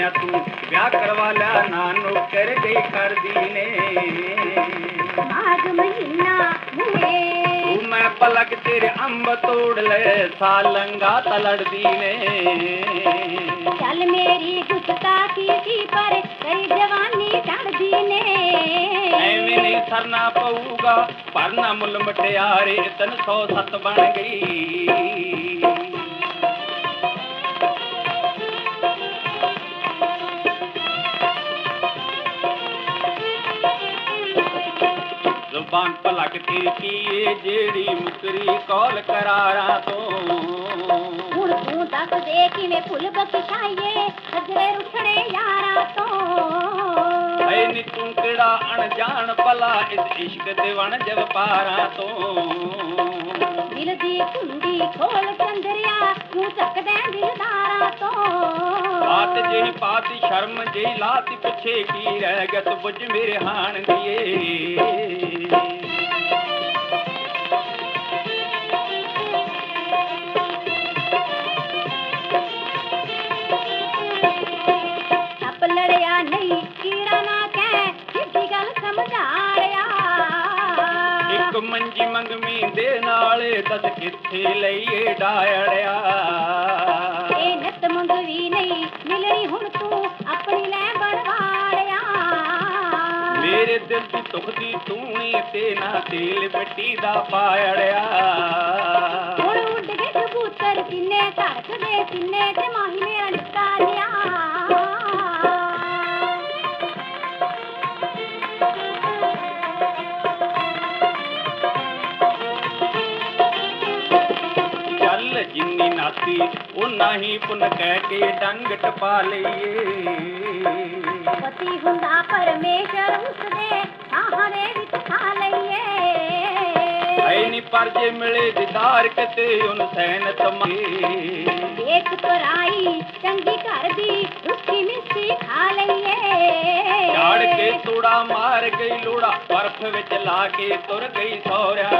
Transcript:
ਬਣਾਇਆ ਤੂੰ ਵਿਆਹ ਕਰਵਾ ਲਿਆ ਨਾਨੋ ਕਰ ਗਈ ਕਰਦੀ ਨੇ। ਮਾਗ ਮਹੀਨਾ ਮੁਹੇ ਤੂੰ ਮੈਂ ਪਲਕ ਤੇਰੇ ਅੰਬ ਤੋੜ ਲੈ ਸਾਲੰਗਾ ਤਲੜਦੀ ਨੇ। ਚੱਲ ਮੇਰੀ ਗੁੱਸਤਾ ਕੀਤੀ ਪਰ ਕਈ ਜਵਾਨੀ ਚੜਦੀ ਨੇ। ਐਵੇਂ ਨਹੀਂ ਸਰਨਾ ਪਊਗਾ ਪਰ ਨਾ ਮੁੱਲ ਮਟਿਆਰੇ ਤਨ 107 ਬਣ ਗਈ। ਜ਼ੁਬਾਨ ਪਲਕ ਤੇਰੀ ਕੀਏ ਜਿਹੜੀ ਮੁਕਰੀ ਕੌਲ ਕਰਾਰਾਂ ਤੋਂ। ਹੁਣ ਤੂੰ ਦੱਸ ਦੇ ਕਿਵੇਂ ਫੁੱਲ ਬਖਸ਼ਾਈਏ ਸਜਰੇ ਰੁੱਠਣੇ ਯਾਰਾਂ ਤੋਂ। ਐ ਨੀ ਤੂੰ ਕਿਹੜਾ ਅਣਜਾਣ ਭਲਾ ਇਸ ਇਸ਼ਕ ਦੇ ਵਣ ਜਵ ਪਾਰਾਂ ਤੋਂ। ਦਿਲ ਦੀ ਕੁੰਡੀ ਖੋਲ ਚੰਦਰਿਆ ਤੂੰ ਚੱਕਦੇ ਦਿਲਦਾਰਾਂ ਤੋਂ। ਬਾਤ ਜਿਹੀ ਪਾਤੀ ਸ਼ਰਮ ਜਿਹੀ ਲਾਤੀ ਪਿੱਛੇ ਕੀ ਰਹਿ ਗਿਆ ਤੂੰ ਬੁੱਝ ਮੇਰੇ ਹਾਣ ਦੀਏ। ਮੰਜੀ ਮੰਗਮੀ ਦੇ ਨਾਲੇ ਦੱਸ ਕਿੱਥੇ ਲਈਏ ਡਾਇੜਿਆ? ਇਹ ਨਿਤ ਮੰਗਵੀ ਨਹੀਂ ਮਿਲਣੀ ਹੁਣ ਤੂੰ ਆਪਣੀ ਲੈ ਬਣਵਾੜਿਆ। ਮੇਰੇ ਦਿਲ ਦੀ ਤੁਖ ਦੀ ਤੂਣੀ ਤੇ ਨਾ ਤੇਲ ਮਿੱਟੀ ਦਾ ਪਾਇੜਿਆ ਹੁਣ ਉੱਡ ਗਏ ਕਬੂਤਰ ਕਿੰਨੇ ਧੜਕਦੇ ਕਿੰਨੇ ਤੇ ਮਾਹੀ ਮੇਰਾ ਨਿੱਕਾ ਜਿੰਨੀ ਨਾਤੀ ਉਨਾ ਹੀ ਪੁੰਨ ਕਹਿ ਕੇ ਡੰਗ ਟਪਾ ਲਈਏ। ਪਤੀ ਹੁੰਦਾ ਪਰਮੇਸ਼ਰ ਉਸਦੇ ਸਾਹਰੇ ਵਿੱਚ ਖਾ ਲਈਏ। ਐ ਨੀ ਪਰ ਜੇ ਮਿਲੇ ਦੀਦਾਰ ਕਿਤੇ ਉਹਨ ਸੈਨਤ ਮਾਏ ਦੇਖ ਪਰਾਈ ਚੰਗੀ ਘਰ ਦੀ ਰੁੱਖੀ ਮਿੱਠੀ ਖਾ ਲਈਏ। ਝਾੜ ਕੇ ਤੋੜਾ ਮਾਰ ਗਈ ਲੋੜਾ ਬਰਫ਼ ਵਿੱਚ ਲਾ ਕੇ ਤੁਰ ਗਈ ਸਹੁਰਿਆਂ